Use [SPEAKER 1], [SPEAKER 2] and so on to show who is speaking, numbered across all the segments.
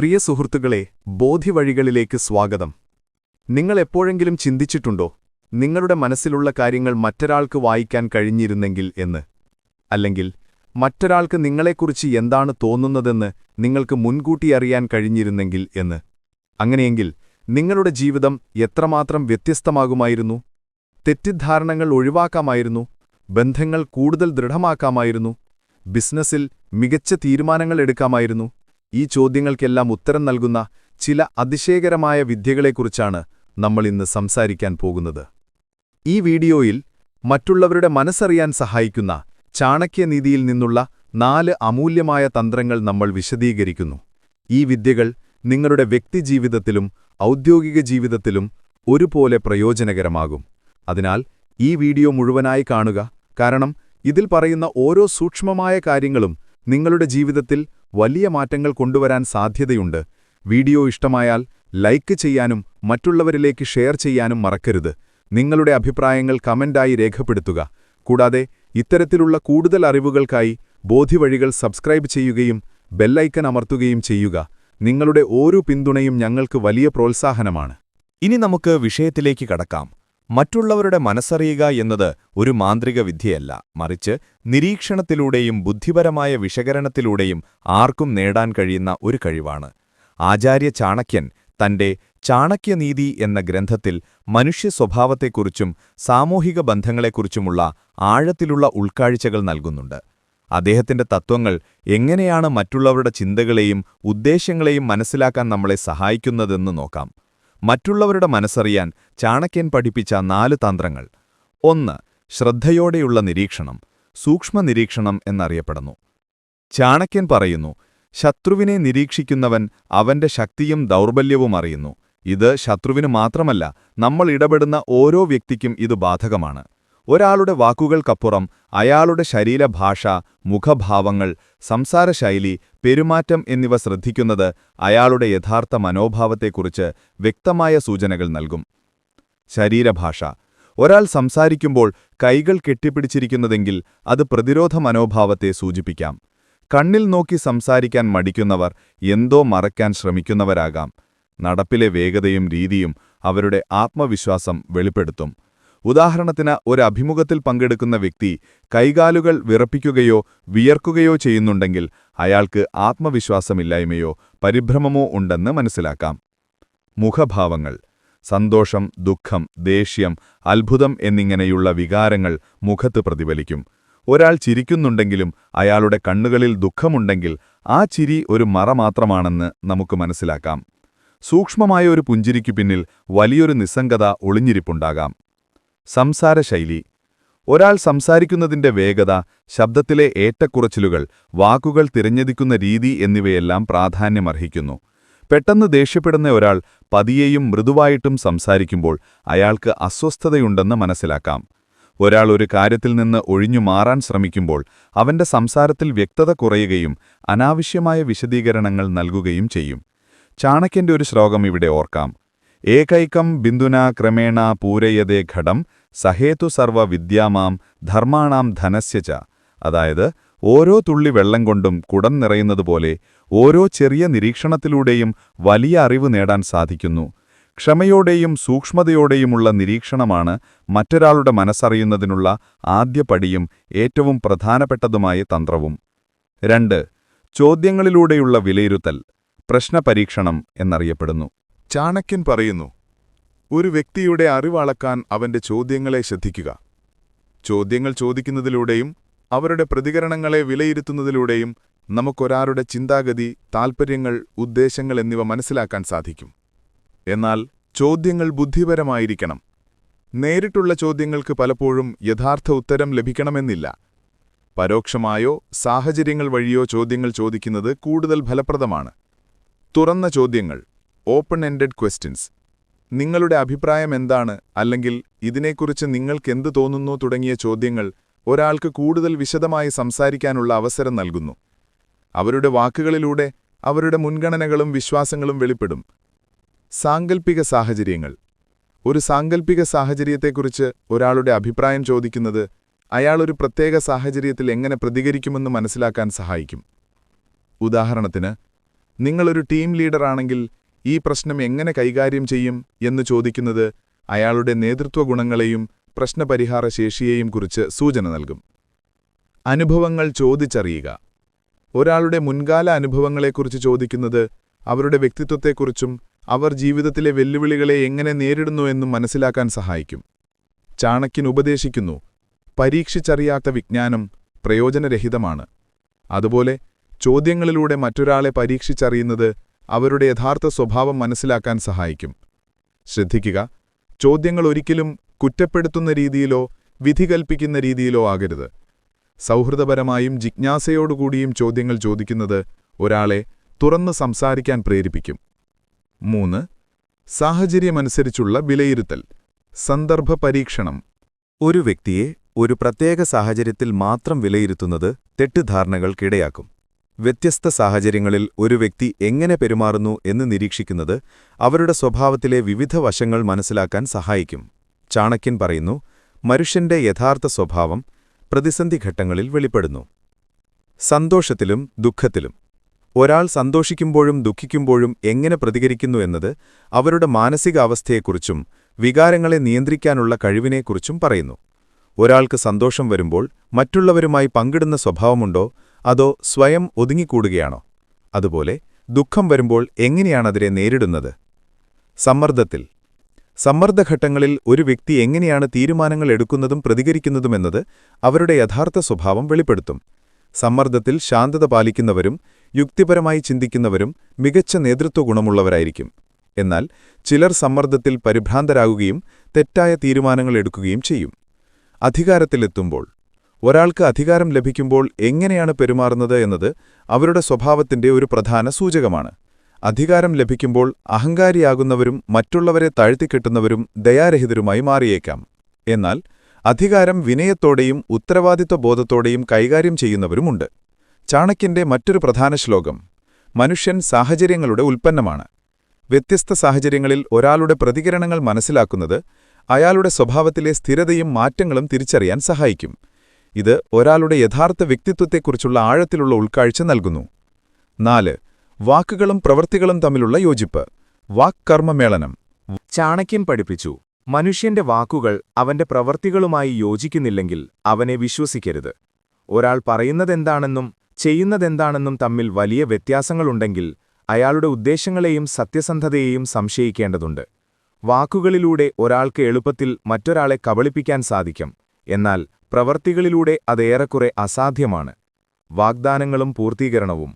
[SPEAKER 1] പ്രിയ സുഹൃത്തുക്കളെ ബോധ്യവഴികളിലേക്ക് സ്വാഗതം. നിങ്ങൾ എപ്പോഴെങ്കിലും ചിന്തിച്ചിട്ടുണ്ടോ നിങ്ങളുടെ മനസ്സിലുള്ള കാര്യങ്ങൾ മറ്റൊരാൾക്ക് വായിക്കാൻ കഴിഞ്ഞിരുന്നെങ്കിൽ എന്ന്? അല്ലെങ്കിൽ മറ്റൊരാൾക്ക് നിങ്ങളെക്കുറിച്ച് എന്താണ് തോന്നുന്നതെന്ന് നിങ്ങൾക്ക് മുൻകൂട്ടി അറിയാൻ കഴിഞ്ഞിരുന്നെങ്കിൽ എന്ന്? അങ്ങനെയെങ്കിൽ നിങ്ങളുടെ ജീവിതം എത്രമാത്രം വ്യത്യസ്തമാകുമായിരുന്നു? തെറ്റിദ്ധാരണകൾ ഒഴിവാക്കാമായിരുന്നു? ബന്ധങ്ങൾ കൂടുതൽ ദൃഢമാക്കാമായിരുന്നു? ബിസിനസ്സിൽ മികച്ച തീരുമാനങ്ങൾ എടുക്കാമായിരുന്നു? ഈ ചോദ്യങ്ങൾക്കെല്ലാം ഉത്തരം നൽകുന്ന ചില അതിശയകരമായ വിദ്യകളെക്കുറിച്ചാണ് നമ്മൾ ഇന്ന് സംസാരിക്കാൻ പോകുന്നത്. ഈ വീഡിയോയിൽ മറ്റുള്ളവരുടെ മനസ്സറിയാൻ സഹായിക്കുന്ന ചാണക്യനീതിയിൽ നിന്നുള്ള നാല് അമൂല്യമായ തന്ത്രങ്ങൾ നമ്മൾ വിശദീകരിക്കുന്നു. ഈ വിദ്യകൾ നിങ്ങളുടെ വ്യക്തിജീവിതത്തിലും ഔദ്യോഗിക ജീവിതത്തിലും ഒരുപോലെ പ്രയോജനകരമാകും. അതിനാൽ ഈ വീഡിയോ മുഴുവനായി കാണുക കാരണം ഇതിൽ പറയുന്ന ഓരോ സൂക്ഷ്മമായ കാര്യങ്ങളും നിങ്ങളുടെ ജീവിതത്തിൽ വലിയ മാറ്റങ്ങൾ കൊണ്ടുവരാൻ സാധ്യതയുണ്ട്. വീഡിയോ ഇഷ്ടമായാൽ ലൈക്ക് ചെയ്യാനും മറ്റുള്ളവരിലേക്ക് ഷെയർ ചെയ്യാനും മറക്കരുത്. നിങ്ങളുടെ അഭിപ്രായങ്ങൾ കമന്റായി രേഖപ്പെടുത്തുക. കൂടാതെ ഇത്തരത്തിലുള്ള കൂടുതൽ അറിവുകൾക്കായി ബോധിവഴികൾ സബ്സ്ക്രൈബ് ചെയ്യുകയും ബെല്ലൈക്കൻ അമർത്തുകയും ചെയ്യുക. നിങ്ങളുടെ ഓരോ പിന്തുണയും ഞങ്ങൾക്ക് വലിയ പ്രോത്സാഹനമാണ്.
[SPEAKER 2] ഇനി നമുക്ക് വിഷയത്തിലേക്ക് കടക്കാം. മറ്റുള്ളവരുടെ മനസ്സറിയുക എന്നത് ഒരു മാന്ത്രിക വിദ്യയല്ല മറിച്ച് നിരീക്ഷണത്തിലൂടെയും ബുദ്ധിപരമായ വിശകലനത്തിലൂടെയും ആർക്കും നേടാൻ കഴിയുന്ന ഒരു കഴിവാണ്. ആചാര്യ ചാണക്യൻ തന്റെ ചാണക്യനീതി എന്ന ഗ്രന്ഥത്തിൽ മനുഷ്യ സ്വഭാവത്തെക്കുറിച്ചും സാമൂഹിക ബന്ധങ്ങളെക്കുറിച്ചുമുള്ള ആഴത്തിലുള്ള ഉൾക്കാഴ്ചകൾ നൽകുന്നുണ്ട്. അദ്ദേഹത്തിന്റെ തത്വങ്ങൾ എങ്ങനെയാണ് മറ്റുള്ളവരുടെ ചിന്തകളെയും ഉദ്ദേശങ്ങളെയും മനസ്സിലാക്കാൻ നമ്മളെ സഹായിക്കുന്നതെന്ന് നോക്കാം. മറ്റുള്ളവരുടെ മനസ്സറിയാൻ ചാണക്യൻ പഠിപ്പിച്ച നാല് തന്ത്രങ്ങൾ. ഒന്ന് ശ്രദ്ധയോടെയുള്ള നിരീക്ഷണം സൂക്ഷ്മ നിരീക്ഷണം എന്നറിയപ്പെടുന്നു. ചാണക്യൻ പറയുന്നു ശത്രുവിനെ നിരീക്ഷിക്കുന്നവൻ അവന്റെ ശക്തിയും ദൗർബല്യവും അറിയുന്നു. ഇത് ശത്രുവിന് മാത്രമല്ല നമ്മൾ ഇടപെടുന്ന ഓരോ വ്യക്തിക്കും ഇത് ബാധകമാണ്. ഒരാളുടെ വാക്കുകൾക്കപ്പുറം അയാളുടെ ശരീരഭാഷ മുഖഭാവങ്ങൾ സംസാരശൈലി പെരുമാറ്റം എന്നിവ ശ്രദ്ധിക്കുന്നത് അയാളുടെ യഥാർത്ഥ മനോഭാവത്തെക്കുറിച്ച് വ്യക്തമായ സൂചനകൾ നൽകും. ശരീരഭാഷ. ഒരാൾ സംസാരിക്കുമ്പോൾ കൈകൾ കെട്ടിപ്പിടിച്ചിരിക്കുന്നതെങ്കിൽ അത് പ്രതിരോധ മനോഭാവത്തെ സൂചിപ്പിക്കാം. കണ്ണിൽ നോക്കി സംസാരിക്കാൻ മടിക്കുന്നവർ എന്തോ മറയ്ക്കാൻ ശ്രമിക്കുന്നവരാകാം. നടപ്പിലെ വേഗതയും രീതിയും അവരുടെ ആത്മവിശ്വാസം വെളിപ്പെടുത്തും. ഉദാഹരണത്തിന് ഒരു അഭിമുഖത്തിൽ പങ്കെടുക്കുന്ന വ്യക്തി കൈകാലുകൾ വിറപ്പിക്കുകയോ വിയർക്കുകയോ ചെയ്യുന്നുണ്ടെങ്കിൽ അയാൾക്ക് ആത്മവിശ്വാസമില്ലായ്മയോ പരിഭ്രമമോ ഉണ്ടെന്ന് മനസ്സിലാക്കാം. മുഖഭാവങ്ങൾ സന്തോഷം ദുഃഖം ദേഷ്യം അത്ഭുതം എന്നിങ്ങനെയുള്ള വികാരങ്ങൾ മുഖത്ത് പ്രതിഫലിക്കും. ഒരാൾ ചിരിക്കുന്നുണ്ടെങ്കിലും അയാളുടെ കണ്ണുകളിൽ ദുഃഖമുണ്ടെങ്കിൽ ആ ചിരി ഒരു മറ മാത്രമാണെന്ന് നമുക്ക് മനസ്സിലാക്കാം. സൂക്ഷ്മമായ ഒരു പുഞ്ചിരിക്കു പിന്നിൽ വലിയൊരു നിസ്സംഗത ഒളിഞ്ഞിരിപ്പുണ്ടാകാം. സംസാരശൈലി. ഒരാൾ സംസാരിക്കുന്നതിന്റെ വേഗത ശബ്ദത്തിലെ ഏറ്റക്കുറച്ചിലുകൾ വാക്കുകൾ തിരഞ്ഞെടുക്കുന്ന രീതി എന്നിവയെല്ലാം പ്രാധാന്യമർഹിക്കുന്നു. പെട്ടെന്ന് ദേഷ്യപ്പെടുന്ന ഒരാൾ പതിയെയും മൃദുവായിട്ടും സംസാരിക്കുമ്പോൾ അയാൾക്ക് അസ്വസ്ഥതയുണ്ടെന്ന് മനസ്സിലാക്കാം. ഒരാൾ ഒരു കാര്യത്തിൽ നിന്ന് ഒഴിഞ്ഞു മാറാൻ ശ്രമിക്കുമ്പോൾ അവന്റെ സംസാരത്തിൽ വ്യക്തത കുറയുകയും അനാവശ്യമായ വിശദീകരണങ്ങൾ നൽകുകയും ചെയ്യും. ചാണക്യന്റെ ഒരു ശ്ലോകം ഇവിടെ ഓർക്കാം. ഏകൈകം ബിന്ദുന ക്രമേണ പൂരയതേ ഘടം സഹേതു സർവ വിദ്യാമാം ധർമാണാം ച. അതായത് ഓരോ തുള്ളി വെള്ളം കൊണ്ടും കുടം നിറയുന്നതുപോലെ ഓരോ ചെറിയ നിരീക്ഷണത്തിലൂടെയും വലിയ അറിവ് നേടാൻ സാധിക്കുന്നു. ക്ഷമയോടെയും സൂക്ഷ്മതയോടെയുമുള്ള നിരീക്ഷണമാണ് മറ്റൊരാളുടെ മനസ്സറിയുന്നതിനുള്ള ആദ്യപടിയും ഏറ്റവും പ്രധാനപ്പെട്ടതുമായ തന്ത്രവും. രണ്ട് ചോദ്യങ്ങളിലൂടെയുള്ള വിലയിരുത്തൽ പ്രശ്നപരീക്ഷണം എന്നറിയപ്പെടുന്നു.
[SPEAKER 1] ചാണക്യൻ പറയുന്നു ഒരു വ്യക്തിയുടെ അറിവളക്കാൻ അവന്റെ ചോദ്യങ്ങളെ ശ്രദ്ധിക്കുക. ചോദ്യങ്ങൾ ചോദിക്കുന്നതിലൂടെയും അവരുടെ പ്രതികരണങ്ങളെ വിലയിരുത്തുന്നതിലൂടെയും നമുക്കൊരാളുടെ ചിന്താഗതി താൽപ്പര്യങ്ങൾ ഉദ്ദേശങ്ങൾ എന്നിവ മനസ്സിലാക്കാൻ സാധിക്കും. എന്നാൽ ചോദ്യങ്ങൾ ബുദ്ധിപരമായിരിക്കണം. നേരിട്ടുള്ള ചോദ്യങ്ങൾക്ക് പലപ്പോഴും യഥാർത്ഥ ഉത്തരം ലഭിക്കണമെന്നില്ല. പരോക്ഷമായോ സാഹചര്യങ്ങൾ വഴിയോ ചോദ്യങ്ങൾ ചോദിക്കുന്നത് കൂടുതൽ ഫലപ്രദമാണ്. തുറന്ന ചോദ്യങ്ങൾ ഓപ്പൺ എൻഡഡ് ക്വസ്റ്റ്യൻസ് നിങ്ങളുടെ അഭിപ്രായം എന്താണ്? അല്ലെങ്കിൽ ഇതിനെക്കുറിച്ച് നിങ്ങൾക്കെന്ത് തോന്നുന്നു? തുടങ്ങിയ ചോദ്യങ്ങൾ ഒരാൾക്ക് കൂടുതൽ വിശദമായി സംസാരിക്കാനുള്ള അവസരം നൽകുന്നു. അവരുടെ വാക്കുകളിലൂടെ അവരുടെ മുൻഗണനകളും വിശ്വാസങ്ങളും വെളിപ്പെടും. സാങ്കൽപ്പിക സാഹചര്യങ്ങൾ. ഒരു സാങ്കൽപ്പിക സാഹചര്യത്തെക്കുറിച്ച് ഒരാളുടെ അഭിപ്രായം ചോദിക്കുന്നത് അയാൾ ഒരു പ്രത്യേക സാഹചര്യത്തിൽ എങ്ങനെ പ്രതികരിക്കുമെന്ന് മനസ്സിലാക്കാൻ സഹായിക്കും. ഉദാഹരണത്തിന് നിങ്ങളൊരു ടീം ലീഡറാണെങ്കിൽ ഈ പ്രശ്നം എങ്ങനെ കൈകാര്യം ചെയ്യും എന്ന് ചോദിക്കുന്നത് അയാളുടെ നേതൃത്വ ഗുണങ്ങളെയും പ്രശ്നപരിഹാര ശേഷിയെയും കുറിച്ച് സൂചന നൽകും. അനുഭവങ്ങൾ ചോദിച്ചറിയുക. ഒരാളുടെ മുൻകാല അനുഭവങ്ങളെക്കുറിച്ച് ചോദിക്കുന്നത് അവരുടെ വ്യക്തിത്വത്തെക്കുറിച്ചും അവർ ജീവിതത്തിലെ വെല്ലുവിളികളെ എങ്ങനെ നേരിടുന്നു എന്നും മനസ്സിലാക്കാൻ സഹായിക്കും. ചാണക്യൻ ഉപദേശിക്കുന്നു പരീക്ഷിച്ചറിയാത്ത വിജ്ഞാനം പ്രയോജനരഹിതമാണ്. അതുപോലെ ചോദ്യങ്ങളിലൂടെ മറ്റൊരാളെ പരീക്ഷിച്ചറിയുന്നത് അവരുടെ യഥാർത്ഥ സ്വഭാവം മനസ്സിലാക്കാൻ സഹായിക്കും. ശ്രദ്ധിക്കുക ചോദ്യങ്ങൾ ഒരിക്കലും കുറ്റപ്പെടുത്തുന്ന രീതിയിലോ വിധി കൽപ്പിക്കുന്ന രീതിയിലോ ആകരുത്. സൗഹൃദപരമായും ജിജ്ഞാസയോടുകൂടിയും ചോദ്യങ്ങൾ ചോദിക്കുന്നത് ഒരാളെ തുറന്ന് സംസാരിക്കാൻ പ്രേരിപ്പിക്കും. മൂന്ന് സാഹചര്യമനുസരിച്ചുള്ള വിലയിരുത്തൽ സന്ദർഭ പരീക്ഷണം.
[SPEAKER 2] ഒരു വ്യക്തിയെ ഒരു പ്രത്യേക സാഹചര്യത്തിൽ മാത്രം വിലയിരുത്തുന്നത് തെറ്റിദ്ധാരണകൾക്കിടയാക്കും. വ്യത്യസ്ത സാഹചര്യങ്ങളിൽ ഒരു വ്യക്തി എങ്ങനെ പെരുമാറുന്നു എന്ന് നിരീക്ഷിക്കുന്നത് അവരുടെ സ്വഭാവത്തിലെ വിവിധ വശങ്ങൾ മനസ്സിലാക്കാൻ സഹായിക്കും. ചാണക്യൻ പറയുന്നു മനുഷ്യന്റെ യഥാർത്ഥ സ്വഭാവം പ്രതിസന്ധി ഘട്ടങ്ങളിൽ വെളിപ്പെടുന്നു. സന്തോഷത്തിലും ദുഃഖത്തിലും. ഒരാൾ സന്തോഷിക്കുമ്പോഴും ദുഃഖിക്കുമ്പോഴും എങ്ങനെ പ്രതികരിക്കുന്നു എന്നത് അവരുടെ മാനസികാവസ്ഥയെക്കുറിച്ചും വികാരങ്ങളെ നിയന്ത്രിക്കാനുള്ള കഴിവിനെക്കുറിച്ചും പറയുന്നു. ഒരാൾക്ക് സന്തോഷം വരുമ്പോൾ മറ്റുള്ളവരുമായി പങ്കിടുന്ന സ്വഭാവമുണ്ടോ? അതോ സ്വയം ഒതുങ്ങിക്കൂടുകയാണോ? അതുപോലെ ദുഃഖം വരുമ്പോൾ എങ്ങനെയാണതിനെ നേരിടുന്നത്? സമ്മർദ്ദത്തിൽ. സമ്മർദ്ദഘട്ടങ്ങളിൽ ഒരു വ്യക്തി എങ്ങനെയാണ് തീരുമാനങ്ങൾ എടുക്കുന്നതും പ്രതികരിക്കുന്നതുമെന്നത് അവരുടെ യഥാർത്ഥ സ്വഭാവം വെളിപ്പെടുത്തും. സമ്മർദ്ദത്തിൽ ശാന്തത പാലിക്കുന്നവരും യുക്തിപരമായി ചിന്തിക്കുന്നവരും മികച്ച നേതൃത്വ ഗുണമുള്ളവരായിരിക്കും. എന്നാൽ ചിലർ സമ്മർദ്ദത്തിൽ പരിഭ്രാന്തരാകുകയും തെറ്റായ തീരുമാനങ്ങൾ എടുക്കുകയും ചെയ്യും. അധികാരത്തിലെത്തുമ്പോൾ. ഒരാൾക്ക് അധികാരം ലഭിക്കുമ്പോൾ എങ്ങനെയാണ് പെരുമാറുന്നത് എന്നത് അവരുടെ സ്വഭാവത്തിന്റെ ഒരു പ്രധാന സൂചകമാണ്. അധികാരം ലഭിക്കുമ്പോൾ അഹങ്കാരിയാകുന്നവരും മറ്റുള്ളവരെ താഴ്ത്തിക്കെട്ടുന്നവരും ദയാരഹിതരുമായി മാറിയേക്കാം. എന്നാൽ അധികാരം വിനയത്തോടെയും ഉത്തരവാദിത്വ ബോധത്തോടെയും കൈകാര്യം ചെയ്യുന്നവരുമുണ്ട്. ചാണക്യന്റെ മറ്റൊരു പ്രധാന ശ്ലോകം മനുഷ്യൻ സാഹചര്യങ്ങളുടെ ഉൽപ്പന്നമാണ്. വ്യത്യസ്ത സാഹചര്യങ്ങളിൽ ഒരാളുടെ പ്രതികരണങ്ങൾ മനസ്സിലാക്കുന്നത് അയാളുടെ സ്വഭാവത്തിലെ സ്ഥിരതയും മാറ്റങ്ങളും തിരിച്ചറിയാൻ സഹായിക്കും. ഇത് ഒരാളുടെ യഥാർത്ഥ വ്യക്തിത്വത്തെക്കുറിച്ചുള്ള ആഴത്തിലുള്ള ഉൾക്കാഴ്ച നൽകുന്നു. നാല് വാക്കുകളും പ്രവൃത്തികളും തമ്മിലുള്ള യോജിപ്പ്. വാക്കർമ്മമേളനം. ചാണക്യൻ പഠിപ്പിച്ചു. മനുഷ്യന്റെ വാക്കുകൾ അവന്റെ പ്രവൃത്തികളുമായി യോജിക്കുന്നില്ലെങ്കിൽ അവനെ വിശ്വസിക്കരുത്. ഒരാൾ പറയുന്നതെന്താണെന്നും ചെയ്യുന്നതെന്താണെന്നും തമ്മിൽ വലിയ വ്യത്യാസങ്ങളുണ്ടെങ്കിൽ അയാളുടെ ഉദ്ദേശങ്ങളെയും സത്യസന്ധതയെയും സംശയിക്കേണ്ടതുണ്ട്. വാക്കുകളിലൂടെ ഒരാൾക്ക് എളുപ്പത്തിൽ മറ്റൊരാളെ കബളിപ്പിക്കാൻ സാധിക്കും. എന്നാൽ പ്രവർത്തികളിലൂടെ അതേറെക്കുറെ അസാധ്യമാണ്. വാഗ്ദാനങ്ങളും പൂർത്തീകരണവും.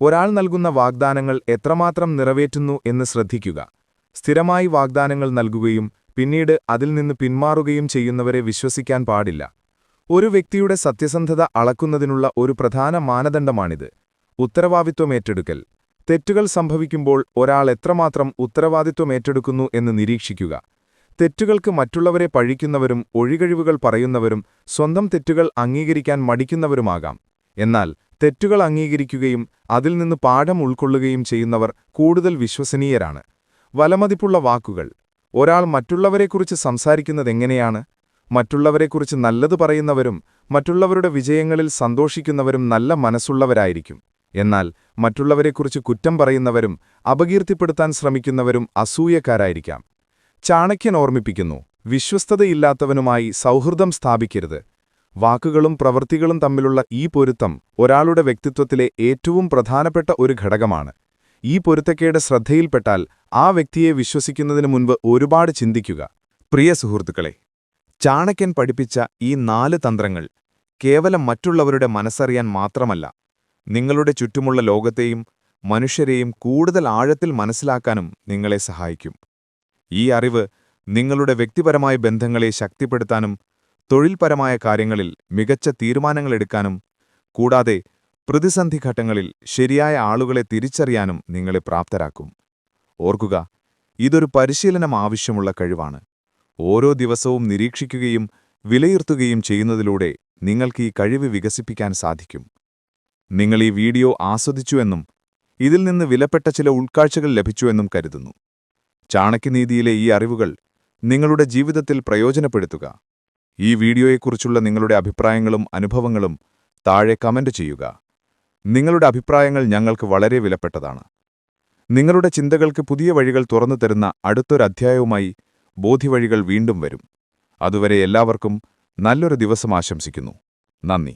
[SPEAKER 2] ഒരാൾ നൽകുന്ന വാഗ്ദാനങ്ങൾ എത്രമാത്രം നിറവേറ്റുന്നു എന്ന് ശ്രദ്ധിക്കുക. സ്ഥിരമായി വാഗ്ദാനങ്ങൾ നൽകുകയും പിന്നീട് അതിൽ നിന്ന് പിന്മാറുകയും ചെയ്യുന്നവരെ വിശ്വസിക്കാൻ പാടില്ല. ഒരു വ്യക്തിയുടെ സത്യസന്ധത അളക്കുന്നതിനുള്ള ഒരു പ്രധാന മാനദണ്ഡമാണിത്. ഉത്തരവാദിത്വമേറ്റെടുക്കൽ തെറ്റുകൾ സംഭവിക്കുമ്പോൾ ഒരാൾ എത്രമാത്രം ഉത്തരവാദിത്വമേറ്റെടുക്കുന്നു എന്ന് നിരീക്ഷിക്കുക. തെറ്റുകൾക്ക് മറ്റുള്ളവരെ പഴിക്കുന്നവരും ഒഴികഴിവുകൾ പറയുന്നവരും സ്വന്തം തെറ്റുകൾ അംഗീകരിക്കാൻ മടിക്കുന്നവരുമാകാം. എന്നാൽ തെറ്റുകൾ അംഗീകരിക്കുകയും അതിൽ നിന്ന് പാഠം ഉൾക്കൊള്ളുകയും ചെയ്യുന്നവർ കൂടുതൽ വിശ്വസനീയരാണ്. വലമതിപ്പുള്ള വാക്കുകൾ. ഒരാൾ മറ്റുള്ളവരെക്കുറിച്ച് സംസാരിക്കുന്നതെങ്ങനെയാണ് മറ്റുള്ളവരെക്കുറിച്ച് നല്ലത് പറയുന്നവരും മറ്റുള്ളവരുടെ വിജയങ്ങളിൽ സന്തോഷിക്കുന്നവരും നല്ല മനസ്സുള്ളവരായിരിക്കും. എന്നാൽ മറ്റുള്ളവരെക്കുറിച്ച് കുറ്റം പറയുന്നവരും അപകീർത്തിപ്പെടുത്താൻ ശ്രമിക്കുന്നവരും അസൂയക്കാരായിരിക്കാം. ചാണക്യൻ ഓർമ്മിപ്പിക്കുന്നു വിശ്വസ്തതയില്ലാത്തവനുമായി സൗഹൃദം സ്ഥാപിക്കരുത്. വാക്കുകളും പ്രവൃത്തികളും തമ്മിലുള്ള ഈ പൊരുത്തം ഒരാളുടെ വ്യക്തിത്വത്തിലെ ഏറ്റവും പ്രധാനപ്പെട്ട ഒരു ഘടകമാണ്. ഈ പൊരുത്തക്കേട് ശ്രദ്ധയിൽപ്പെട്ടാൽ ആ വ്യക്തിയെ വിശ്വസിക്കുന്നതിനു മുൻപ് ഒരുപാട് ചിന്തിക്കുക. പ്രിയ സുഹൃത്തുക്കളെ ചാണക്യൻ പഠിപ്പിച്ച ഈ നാല് തന്ത്രങ്ങൾ കേവലം മറ്റുള്ളവരുടെ മനസ്സറിയാൻ മാത്രമല്ല നിങ്ങളുടെ ചുറ്റുമുള്ള ലോകത്തെയും മനുഷ്യരെയും കൂടുതൽ ആഴത്തിൽ മനസ്സിലാക്കാനും നിങ്ങളെ സഹായിക്കും. ഈ അറിവ് നിങ്ങളുടെ വ്യക്തിപരമായ ബന്ധങ്ങളെ ശക്തിപ്പെടുത്താനും തൊഴിൽപരമായ കാര്യങ്ങളിൽ മികച്ച തീരുമാനങ്ങളെടുക്കാനും കൂടാതെ പ്രതിസന്ധി ഘട്ടങ്ങളിൽ ശരിയായ ആളുകളെ തിരിച്ചറിയാനും നിങ്ങളെ പ്രാപ്തരാക്കും. ഓർക്കുക ഇതൊരു പരിശീലനം ആവശ്യമുള്ള കഴിവാണ്. ഓരോ ദിവസവും നിരീക്ഷിക്കുകയും വിലയിരുത്തുകയും ചെയ്യുന്നതിലൂടെ നിങ്ങൾക്ക് ഈ കഴിവ് വികസിപ്പിക്കാൻ സാധിക്കും. നിങ്ങൾ ഈ വീഡിയോ ആസ്വദിച്ചുവെന്നും ഇതിൽ നിന്ന് വിലപ്പെട്ട ചില ഉൾക്കാഴ്ചകൾ ലഭിച്ചുവെന്നും കരുതുന്നു. ചാണക്യനീതിയിലെ ഈ അറിവുകൾ നിങ്ങളുടെ ജീവിതത്തിൽ പ്രയോജനപ്പെടുത്തുക. ഈ വീഡിയോയെക്കുറിച്ചുള്ള നിങ്ങളുടെ അഭിപ്രായങ്ങളും അനുഭവങ്ങളും താഴെ കമന്റ് ചെയ്യുക. നിങ്ങളുടെ അഭിപ്രായങ്ങൾ ഞങ്ങൾക്ക് വളരെ വിലപ്പെട്ടതാണ്. നിങ്ങളുടെ ചിന്തകൾക്ക് പുതിയ വഴികൾ തുറന്നു തരുന്ന അടുത്തൊരധ്യായവുമായി ബോധിവഴികൾ വീണ്ടും വരും. അതുവരെ എല്ലാവർക്കും നല്ലൊരു ദിവസം ആശംസിക്കുന്നു. നന്ദി.